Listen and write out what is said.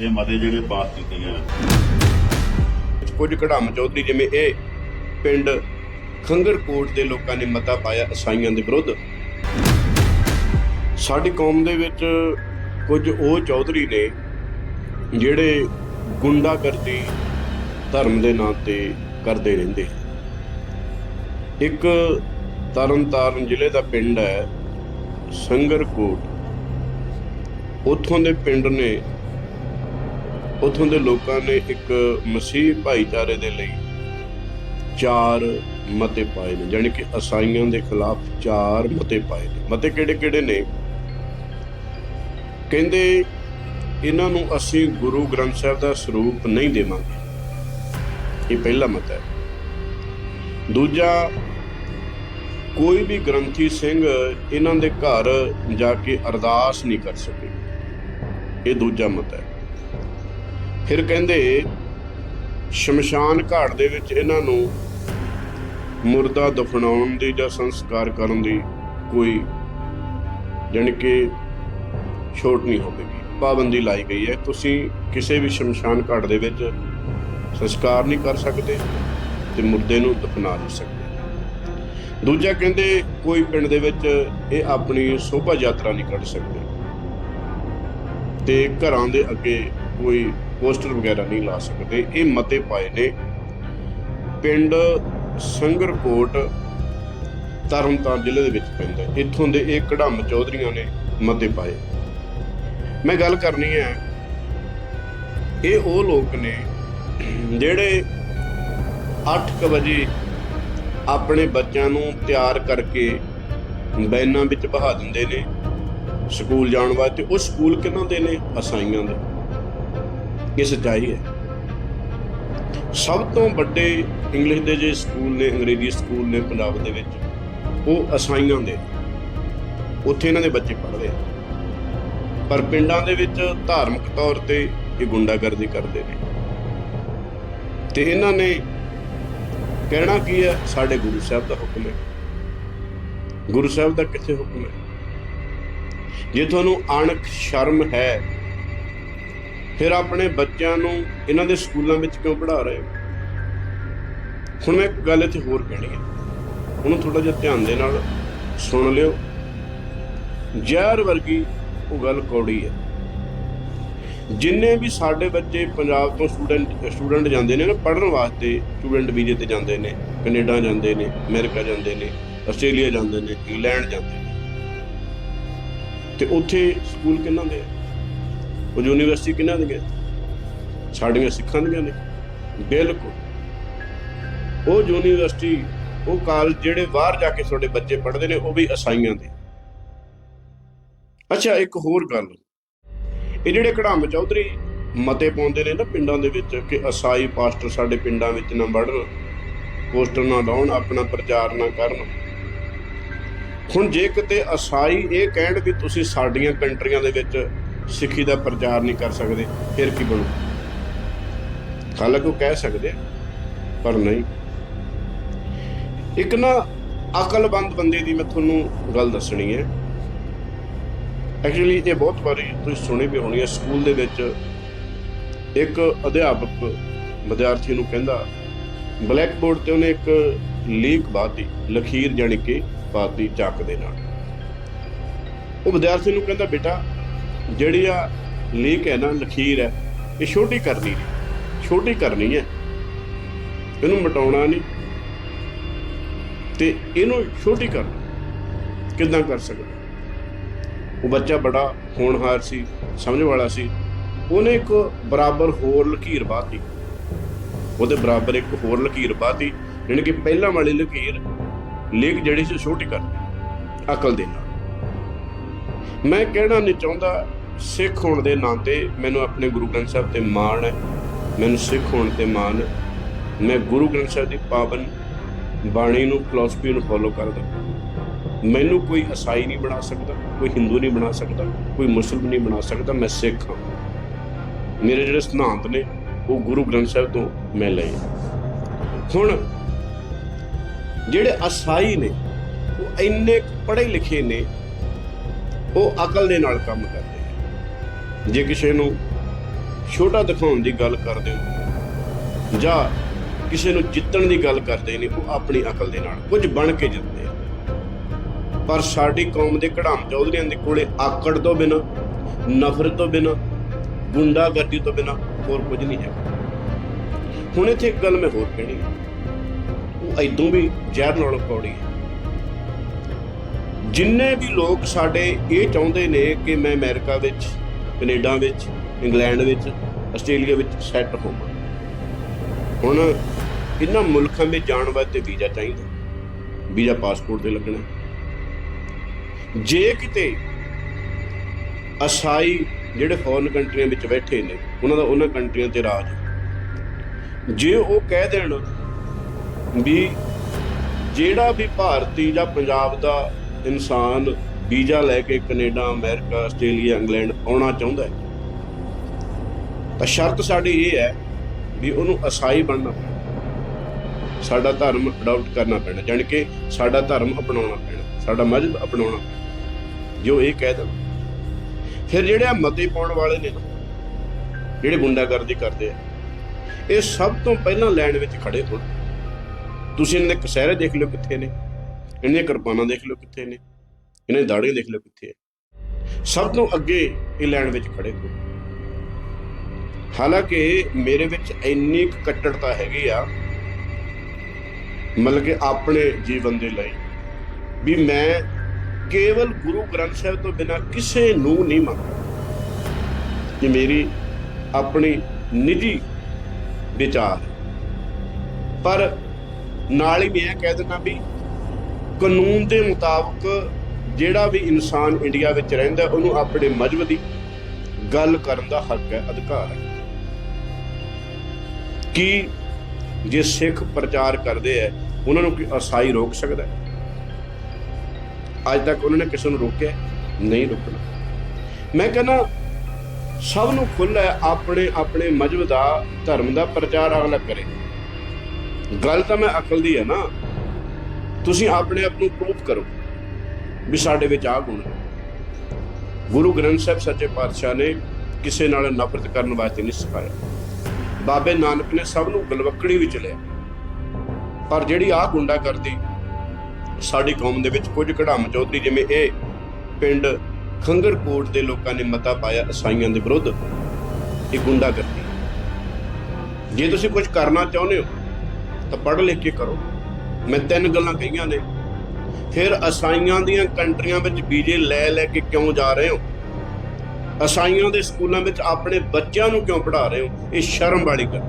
ਇਹ ਮਤੇ ਜਿਹੜੇ ਪਾਸ ਕੀਤੇ ਗਏ ਕੁਝ ਕੜਾਮ ਚੌਧਰੀ ਜਿਵੇਂ ਇਹ ਪਿੰਡ ਖੰਗਰਕੋਟ ਦੇ ਲੋਕਾਂ ਨੇ ਮਤਾ ਪਾਇਆ ਈਸਾਈਆਂ ਦੇ ਵਿਰੁੱਧ। ਸਾਡੀ ਕੌਮ ਦੇ ਵਿੱਚ ਕੁਝ ਉਹ ਚੌਧਰੀ ਨੇ ਜਿਹੜੇ ਗੁੰਡਾਗਰਦੀ ਧਰਮ ਦੇ ਨਾਂ ਤੇ ਕਰਦੇ ਰਹਿੰਦੇ ਇੱਕ ਤਰਨਤਾਰਨ ਜ਼ਿਲ੍ਹੇ ਦਾ ਪਿੰਡ ਹੈ ਸੰਗਰਕੋਟ। ਉੱਥੋਂ ਦੇ ਪਿੰਡ ਨੇ ਉੱਥੋਂ ਦੇ ਲੋਕਾਂ ਨੇ ਇੱਕ ਮਸੀਹ ਭਾਈਚਾਰੇ ਦੇ ਲਈ ਚਾਰ ਮਤੇ ਪਾਏ ਨੇ ਯਾਨੀ ਕਿ ਈਸਾਈਆਂ ਦੇ ਖਿਲਾਫ ਚਾਰ ਮਤੇ ਪਾਏ ਨੇ। ਮਤੇ ਕਿਹੜੇ ਕਿਹੜੇ ਨੇ? ਕਹਿੰਦੇ ਇਹਨਾਂ ਨੂੰ ਅਸੀਂ ਗੁਰੂ ਗ੍ਰੰਥ ਸਾਹਿਬ ਦਾ ਸਰੂਪ ਨਹੀਂ ਦੇਵਾਂਗੇ। ਇਹ ਪਹਿਲਾ ਮਤ ਹੈ। ਦੂਜਾ, ਕੋਈ ਵੀ ਗ੍ਰੰਥੀ ਸਿੰਘ ਇਹਨਾਂ ਦੇ ਘਰ ਜਾ ਕੇ ਅਰਦਾਸ ਨਹੀਂ ਕਰ ਸਕੇ। ਇਹ ਦੂਜਾ ਮਤ ਹੈ। ਫਿਰ ਕਹਿੰਦੇ, ਸ਼ਮਸ਼ਾਨ ਘਾਟ ਦੇ ਵਿੱਚ ਇਹਨਾਂ ਨੂੰ ਮੁਰਦਾ ਦਫਨਾਉਣ ਦੀ ਜਾਂ ਸੰਸਕਾਰ ਕਰਨ ਦੀ ਕੋਈ ਜਾਣੀ ਕਿ ਛੋਟ ਨਹੀਂ ਹੋਵੇਗੀ, ਪਾਬੰਦੀ ਲਾਈ ਗਈ ਹੈ। ਤੁਸੀਂ ਕਿਸੇ ਵੀ ਸ਼ਮਸ਼ਾਨ ਘਾਟ ਦੇ ਵਿੱਚ ਸੰਸਕਾਰ ਨਹੀਂ ਕਰ ਸਕਦੇ ਤੇ ਮੁਰਦੇ ਨੂੰ ਦਫਨਾ ਨਹੀਂ ਸਕਦੇ। ਦੂਜਾ ਕਹਿੰਦੇ, ਕੋਈ ਪਿੰਡ ਦੇ ਵਿੱਚ ਇਹ ਆਪਣੀ ਸ਼ੋਭਾ ਯਾਤਰਾ ਨਹੀਂ ਕੱਢ ਸਕਦੇ ਤੇ ਘਰਾਂ ਦੇ ਅੱਗੇ ਕੋਈ ਪੋਸਟਰ ਵਗੈਰਾ ਨਹੀਂ ਲਾ ਸਕਦੇ। ਇਹ ਮਤੇ ਪਾਏ ਨੇ ਪਿੰਡ ਸੰਗਰਕੋਟ, ਤਰਨਤਾਰਨ ਜ਼ਿਲ੍ਹੇ ਦੇ ਵਿੱਚ ਪੈਂਦਾ ਇੱਥੋਂ ਦੇ ਇਹ ਕਢਮ ਚੌਧਰੀਆਂ ਨੇ ਮਤੇ ਪਾਏ। ਮੈਂ ਗੱਲ ਕਰਨੀ ਹੈ, ਇਹ ਉਹ ਲੋਕ ਨੇ ਜਿਹੜੇ 8:00 ਵਜੇ ਆਪਣੇ ਬੱਚਿਆਂ ਨੂੰ ਤਿਆਰ ਕਰਕੇ ਬੈਨਾਂ ਵਿੱਚ ਬਹਾ ਦਿੰਦੇ ਨੇ ਸਕੂਲ ਜਾਣ ਵਾਸਤੇ। ਉਹ ਸਕੂਲ ਕਿਹਨਾਂ ਦੇ ਨੇ? ਅਸਾਈਆਂ ਦੇ। ਇਹ ਸੱਚਾਈ ਹੈ? ਸਭ ਤੋਂ ਵੱਡੇ ਇੰਗਲਿਸ਼ ਦੇ ਜੇ ਸਕੂਲ ਨੇ, ਅੰਗਰੇਜ਼ੀ ਸਕੂਲ ਨੇ ਪੰਜਾਬ ਦੇ ਵਿੱਚ, ਉਹ ਅਸਾਈਆਂ ਦੇ। ਉੱਥੇ ਇਹਨਾਂ ਦੇ ਬੱਚੇ ਪੜ੍ਹਦੇ ਆ। ਪਰ ਪਿੰਡਾਂ ਦੇ ਵਿੱਚ ਧਾਰਮਿਕ ਤੌਰ ਤੇ ਇਹ ਗੁੰਡਾਗਰਦੀ ਕਰਦੇ ਨੇ। ਤੇ ਇਹਨਾਂ ਨੇ ਕਹਿਣਾ ਕੀ ਹੈ? ਸਾਡੇ ਗੁਰੂ ਸਾਹਿਬ ਦਾ ਹੁਕਮ ਹੈ। ਗੁਰੂ ਸਾਹਿਬ ਦਾ ਕਿੱਥੇ ਹੁਕਮ ਹੈ? ਜੇ ਤੁਹਾਨੂੰ ਅਣਖ ਸ਼ਰਮ ਹੈ ਫਿਰ ਆਪਣੇ ਬੱਚਿਆਂ ਨੂੰ ਇਹਨਾਂ ਦੇ ਸਕੂਲਾਂ ਵਿੱਚ ਕਿਉਂ ਪੜ੍ਹਾ ਰਹੇ ਹੋ? ਹੁਣ ਮੈਂ ਇੱਕ ਗੱਲ ਇੱਥੇ ਹੋਰ ਕਹਿਣੀ ਹੈ। ਉਹਨੂੰ ਥੋੜਾ ਜਿਹਾ ਧਿਆਨ ਦੇ ਨਾਲ ਸੁਣ ਲਿਓ। ਜ਼ਹਿਰ ਵਰਗੀ ਉਹ ਗੱਲ ਕੌੜੀ ਹੈ। ਜਿੰਨੇ ਵੀ ਸਾਡੇ ਬੱਚੇ ਪੰਜਾਬ ਤੋਂ ਸਟੂਡੈਂਟ ਸਟੂਡੈਂਟ ਜਾਂਦੇ ਨੇ ਨਾ, ਪੜ੍ਹਨ ਵਾਸਤੇ ਸਟੂਡੈਂਟ ਵੀਜ਼ੇ ਤੇ ਜਾਂਦੇ ਨੇ, ਕੈਨੇਡਾ ਜਾਂਦੇ ਨੇ, ਅਮਰੀਕਾ ਜਾਂਦੇ ਨੇ, ਆਸਟ੍ਰੇਲੀਆ ਜਾਂਦੇ ਨੇ, ਇੰਗਲੈਂਡ ਜਾਂਦੇ ਨੇ। ਤੇ ਉੱਥੇ ਸਕੂਲ ਕਿੰਨਾਂ ਦੇ ਆ? ਉਹ ਯੂਨੀਵਰਸਿਟੀ ਕਿਹਨਾਂ ਦੀਆਂ ਸਾਡੀਆਂ ਸਿੱਖਾਂ ਦੀਆਂ ਨੇ। ਬਿਲਕੁਲ। ਉਹ ਯੂਨੀਵਰਸਿਟੀ, ਉਹ ਕਾਲਜ ਜਿਹੜੇ ਬਾਹਰ ਜਾ ਕੇ ਤੁਹਾਡੇ ਬੱਚੇ ਪੜ੍ਹਦੇ ਨੇ, ਉਹ ਵੀ ਅਸਾਈਆਂ ਦੇ। ਅੱਛਾ, ਇੱਕ ਹੋਰ ਗੱਲ। ਇਹ ਜਿਹੜੇ ਕੜਾਮ ਚੌਧਰੀ ਮਤੇ ਪਾਉਂਦੇ ਨੇ ਨਾ ਪਿੰਡਾਂ ਦੇ ਵਿੱਚ ਕਿ ਅਸਾਈ ਪਾਸਟਰ ਸਾਡੇ ਪਿੰਡਾਂ ਵਿੱਚ ਨਾ ਵੜਨ, ਪੋਸਟਰ ਨਾ ਲਾਉਣ, ਆਪਣਾ ਪ੍ਰਚਾਰ ਨਾ ਕਰਨ। ਹੁਣ ਜੇ ਕਿਤੇ ਅਸਾਈ ਇਹ ਕਹਿਣ ਵੀ ਤੁਸੀਂ ਸਾਡੀਆਂ ਕੰਟਰੀਆਂ ਦੇ ਵਿੱਚ ਸਿੱਖੀ ਦਾ ਪ੍ਰਚਾਰ ਨਹੀਂ ਕਰ ਸਕਦੇ, ਫਿਰ ਕੀ ਬਣੂ? ਹਾਲਾਂਕਿ ਉਹ ਕਹਿ ਸਕਦੇ ਪਰ ਨਹੀਂ। ਇੱਕ ਨਾ ਅਕਲਬੰਦ ਬੰਦੇ ਦੀ ਮੈਂ ਤੁਹਾਨੂੰ ਗੱਲ ਦੱਸਣੀ ਹੈ। ਐਕਚੁਅਲੀ ਇਹ ਬਹੁਤ ਵਾਰੀ ਤੁਸੀਂ ਸੁਣੀ ਵੀ ਹੋਣੀ ਹੈ, ਸਕੂਲ ਦੇ ਵਿੱਚ ਇੱਕ ਅਧਿਆਪਕ ਵਿਦਿਆਰਥੀ ਨੂੰ ਕਹਿੰਦਾ ਬਲੈਕ ਬੋਰਡ ਤੇ ਉਹਨੇ ਇੱਕ ਲੀਕ ਬਾਤੀ ਲਖੀਰ ਜਾਣੀ ਕਿ ਪਾਤੀ ਚੱਕ ਦੇ ਨਾਲ। ਉਹ ਵਿਦਿਆਰਥੀ ਨੂੰ ਕਹਿੰਦਾ, ਬੇਟਾ ਜਿਹੜੀ ਆ ਲੀਕ ਹੈ ਨਾ, ਲਖੀਰ ਹੈ, ਇਹ ਛੋਟੀ ਕਰਨੀ ਨਹੀਂ, ਛੋਟੀ ਕਰਨੀ ਹੈ। ਇਹਨੂੰ ਮਟਾਉਣਾ ਨਹੀਂ ਤੇ ਇਹਨੂੰ ਛੋਟੀ ਕਰਨਾ ਕਿੱਦਾਂ ਕਰ ਸਕਦਾ? ਉਹ ਬੱਚਾ ਬੜਾ ਹੋਣਹਾਰ ਸੀ, ਸਮਝ ਵਾਲਾ ਸੀ। ਉਹਨੇ ਇੱਕ ਬਰਾਬਰ ਹੋਰ ਲਕੀਰ ਬਾਤੀ। ਉਹਦੇ ਬਰਾਬਰ ਇੱਕ ਹੋਰ ਲਕੀਰ ਬਾਤੀ ਜਾਣੀ ਕਿ ਪਹਿਲਾਂ ਵਾਲੀ ਲਕੀਰ, ਲੇਕ ਜਿਹੜੀ ਸੀ ਛੋਟੀ ਕਰ ਅਕਲ ਦੇ ਨਾਲ। ਮੈਂ ਕਹਿਣਾ ਨਹੀਂ ਚਾਹੁੰਦਾ ਸਿੱਖ ਹੋਣ ਦੇ ਨਾਤੇ ਮੈਨੂੰ ਆਪਣੇ ਗੁਰੂ ਗ੍ਰੰਥ ਸਾਹਿਬ ਤੇ ਮਾਣ ਹੈ। ਮੈਨੂੰ ਸਿੱਖ ਹੋਣ ਤੇ ਮਾਣ ਹੈ। ਮੈਂ ਗੁਰੂ ਗ੍ਰੰਥ ਸਾਹਿਬ ਦੀ ਪਾਵਨ ਬਾਣੀ ਨੂੰ ਫਿਲਾਸਫੀ ਨੂੰ ਫੋਲੋ ਕਰਦਾ ਮੈਨੂੰ ਕੋਈ ਈਸਾਈ ਨਹੀਂ ਬਣਾ ਸਕਦਾ, ਕੋਈ ਹਿੰਦੂ ਨਹੀਂ ਬਣਾ ਸਕਦਾ, ਕੋਈ ਮੁਸਲਮਾਨ ਨਹੀਂ ਬਣਾ ਸਕਦਾ, ਮੈਂ ਸਿੱਖ ਹਾਂ। ਮੇਰੇ ਜਿਹੜੇ ਸਿਧਾਂਤ ਨੇ, ਉਹ ਗੁਰੂ ਗ੍ਰੰਥ ਸਾਹਿਬ ਤੋਂ ਮੈਂ ਲਏ ਹੁਣ ਜਿਹੜੇ ਈਸਾਈ ਨੇ, ਉਹ ਇੰਨੇ ਪੜ੍ਹੇ ਲਿਖੇ ਨੇ, ਉਹ ਅਕਲ ਦੇ ਨਾਲ ਕੰਮ ਕਰਦੇ ਜੇ ਕਿਸੇ ਨੂੰ ਛੋਟਾ ਦਿਖਾਉਣ ਦੀ ਗੱਲ ਕਰਦੇ ਹੋ, ਜਾਂ ਕਿਸੇ ਨੂੰ ਜਿੱਤਣ ਦੀ ਗੱਲ ਕਰਦੇ ਨੇ, ਉਹ ਆਪਣੀ ਅਕਲ ਦੇ ਨਾਲ ਕੁਝ ਬਣ ਕੇ ਜਿੱਤਦੇ ਆ। ਪਰ ਸਾਡੀ ਕੌਮ ਦੇ ਕੜਾਮ ਚੌਧਰੀਆਂ ਦੇ ਕੋਲੇ ਆਕੜ ਤੋਂ ਬਿਨਾ ਨਫ਼ਰਤ ਤੋਂ ਬਿਨਾ, ਗੁੰਡਾਗਰਦੀ ਤੋਂ ਬਿਨਾ ਹੋਰ ਕੁਝ ਨਹੀਂ ਹੈ ਹੁਣ ਇੱਥੇ ਇੱਕ ਗੱਲ ਮੈਂ ਹੋਰ ਕਹਿਣੀ ਹੈ ਉਹ ਐਦੋਂ ਵੀ ਜ਼ਹਿਰ ਨਾਲੋਂ ਕੌੜੀ ਹੈ ਜਿੰਨੇ ਵੀ ਲੋਕ ਸਾਡੇ ਇਹ ਚਾਹੁੰਦੇ ਨੇ ਕਿ ਮੈਂ ਅਮਰੀਕਾ ਵਿੱਚ ਕੈਨੇਡਾ ਵਿੱਚ, ਇੰਗਲੈਂਡ ਵਿੱਚ, ਆਸਟ੍ਰੇਲੀਆ ਵਿੱਚ ਸੈੱਟ ਹੋਵਾਂ ਹੁਣ ਇਹਨਾਂ ਮੁਲਕਾਂ ਵਿੱਚ ਜਾਣ ਵਾਸਤੇ ਵੀਜ਼ਾ ਚਾਹੀਦਾ। ਵੀਜ਼ਾ ਪਾਸਪੋਰਟ ਤੇ ਲੱਗਣਾ। ਜੇ ਕਿਤੇ ਅਸਾਈ ਜਿਹੜੇ ਫੋਰਨ ਕੰਟਰੀਆਂ ਵਿੱਚ ਬੈਠੇ ਨੇ, ਉਹਨਾਂ ਦਾ ਉਹਨਾਂ ਕੰਟਰੀਆਂ ਤੇ ਰਾਜ ਜੇ ਉਹ ਕਹਿ ਦੇਣ ਵੀ ਜਿਹੜਾ ਵੀ ਭਾਰਤੀ ਜਾਂ ਪੰਜਾਬ ਦਾ ਇਨਸਾਨ ਵੀਜ਼ਾ ਲੈ ਕੇ ਕੈਨੇਡਾ, ਅਮਰੀਕਾ, ਆਸਟ੍ਰੇਲੀਆ, ਇੰਗਲੈਂਡ ਆਉਣਾ ਚਾਹੁੰਦਾ ਹੈ। ਤਾਂ ਸ਼ਰਤ ਸਾਡੀ ਇਹ ਹੈ ਵੀ ਉਹਨੂੰ ਅਸਾਈ ਬਣਨਾ ਪੈਣਾ। ਸਾਡਾ ਧਰਮ ਅਡਾਪਟ ਕਰਨਾ ਪੈਣਾ, ਜਾਣੀ ਕਿ ਸਾਡਾ ਧਰਮ ਅਪਣਾਉਣਾ ਪੈਣਾ, ਸਾਡਾ ਮਜ਼ਹਬ ਅਪਣਾਉਣਾ ਪੈਣਾ, ਜੋ ਇਹ ਕਹਿ ਦੇਣ। ਫਿਰ ਜਿਹੜੇ ਆ ਮਤੇ ਪਾਉਣ ਵਾਲੇ ਨੇ ਨਾ ਜਿਹੜੇ ਗੁੰਡਾਗਰਦੀ ਕਰਦੇ ਆ, ਇਹ ਸਭ ਤੋਂ ਪਹਿਲਾਂ ਲਾਈਨ ਵਿੱਚ ਖੜੇ ਹੋਣ। ਤੁਸੀਂ ਇਹਨਾਂ ਦੇ ਕਸਹਿਰੇ ਦੇਖ ਲਿਓ ਕਿੱਥੇ ਨੇ, ਇਹਨਾਂ ਦੀਆਂ ਕਿਰਪਾਨਾਂ ਦੇਖ ਲਿਓ ਕਿੱਥੇ ਨੇ। ਇਹਨਾਂ ਦੀ ਦਾੜੀਆਂ ਦੇਖ ਲਿਓ ਕਿੱਥੇ ਹੈ ਸਭ ਤੋਂ ਅੱਗੇ ਇਹ ਲੈਣ ਵਿੱਚ ਖੜੇ ਹੋ ਹਾਲਾਂਕਿ ਮੇਰੇ ਵਿੱਚ ਇੰਨੀ ਕੱਟੜਤਾ ਹੈਗੀ ਆ, ਮਤਲਬ ਕਿ ਆਪਣੇ ਜੀਵਨ ਦੇ ਲਈ, ਵੀ ਮੈਂ ਕੇਵਲ ਗੁਰੂ ਗ੍ਰੰਥ ਸਾਹਿਬ ਤੋਂ ਬਿਨਾ ਕਿਸੇ ਨੂੰ ਨਹੀਂ ਮੰਨਦਾ ਕਿ ਮੇਰੀ ਆਪਣੀ ਨਿੱਜੀ ਵਿਚਾਰ। ਪਰ ਨਾਲ ਹੀ ਮੈਂ ਇਹ ਕਹਿ ਦਿੰਦਾ ਵੀ ਕਾਨੂੰਨ ਦੇ ਮੁਤਾਬਕ ਜਿਹੜਾ ਵੀ ਇਨਸਾਨ ਇੰਡੀਆ ਵਿੱਚ ਰਹਿੰਦਾ, ਉਹਨੂੰ ਆਪਣੇ ਮਜ਼ਹਬ ਦੀ ਗੱਲ ਕਰਨ ਦਾ ਹੱਕ ਹੈ, ਅਧਿਕਾਰ ਹੈ। ਕਿ ਜੇ ਸਿੱਖ ਪ੍ਰਚਾਰ ਕਰਦੇ ਐ ਉਹਨਾਂ ਨੂੰ ਕੋਈ ਅਸਾਈ ਰੋਕ ਸਕਦਾ ਹੈ? ਅੱਜ ਤੱਕ ਉਹਨਾਂ ਨੇ ਕਿਸੇ ਨੂੰ ਰੋਕਿਆ ਨਹੀਂ ਰੋਕਣਾ। ਮੈਂ ਕਹਿੰਦਾ, ਸਭ ਨੂੰ ਖੁੱਲ੍ਹਾ ਹੈ, ਆਪਣੇ ਆਪਣੇ ਮਜ਼ਹਬ ਦਾ, ਧਰਮ ਦਾ ਪ੍ਰਚਾਰ ਅਗਲਾ ਕਰੇ। ਗੱਲ ਤਾਂ ਮੈਂ ਅਕਲ ਦੀ ਹੈ ਨਾ। ਤੁਸੀਂ ਆਪਣੇ ਆਪ ਨੂੰ ਪ੍ਰੂਫ ਕਰੋ। ਵੀ ਸਾਡੇ ਵਿੱਚ ਆ ਗੁਣ ਗੁਰੂ ਗ੍ਰੰਥ ਸਾਹਿਬ ਸੱਚੇ ਪਾਤਸ਼ਾਹ ਨੇ ਕਿਸੇ ਨਾਲ ਨਫ਼ਰਤ ਕਰਨ ਵਾਸਤੇ ਨਹੀਂ ਸਿਖਾਇਆ। ਬਾਬੇ ਨਾਨਕ ਨੇ ਸਭ ਨੂੰ ਗਲਵੱਕੜੀ ਵਿੱਚ ਲਿਆ। ਪਰ ਜਿਹੜੀ ਆ ਗੁੰਡਾ ਕਰਦੀ, ਸਾਡੀ ਕੌਮ ਦੇ ਵਿੱਚ ਕੁਝ ਕਢਾਮ ਚੌਧਰੀ ਜਿਵੇਂ ਇਹ ਪਿੰਡ ਖੰਗਰਕੋਟ ਦੇ ਲੋਕਾਂ ਨੇ ਮਤਾ ਪਾਇਆ ਈਸਾਈਆਂ ਦੇ ਵਿਰੁੱਧ, ਇਹ ਗੁੰਡਾ ਕਰਦੀ। ਜੇ ਤੁਸੀਂ ਕੁਝ ਕਰਨਾ ਚਾਹੁੰਦੇ ਹੋ, ਤਾਂ ਪੜ੍ਹ ਲਿਖ ਕੇ ਕਰੋ। ਮੈਂ ਤਿੰਨ ਗੱਲਾਂ ਕਹੀਆਂ ਨੇ। ਫਿਰ ਅਸਾਈਆਂ ਦੀਆਂ ਕੰਟਰੀਆਂ ਵਿੱਚ ਵੀਜ਼ੇ ਲੈ ਲੈ ਕੇ ਕਿਉਂ ਜਾ ਰਹੇ ਹੋ? ਅਸਾਈਆਂ ਦੇ ਸਕੂਲਾਂ ਵਿੱਚ ਆਪਣੇ ਬੱਚਿਆਂ ਨੂੰ ਕਿਉਂ ਪੜ੍ਹਾ ਰਹੇ ਹੋ? ਇਹ ਸ਼ਰਮ ਵਾਲੀ ਗੱਲ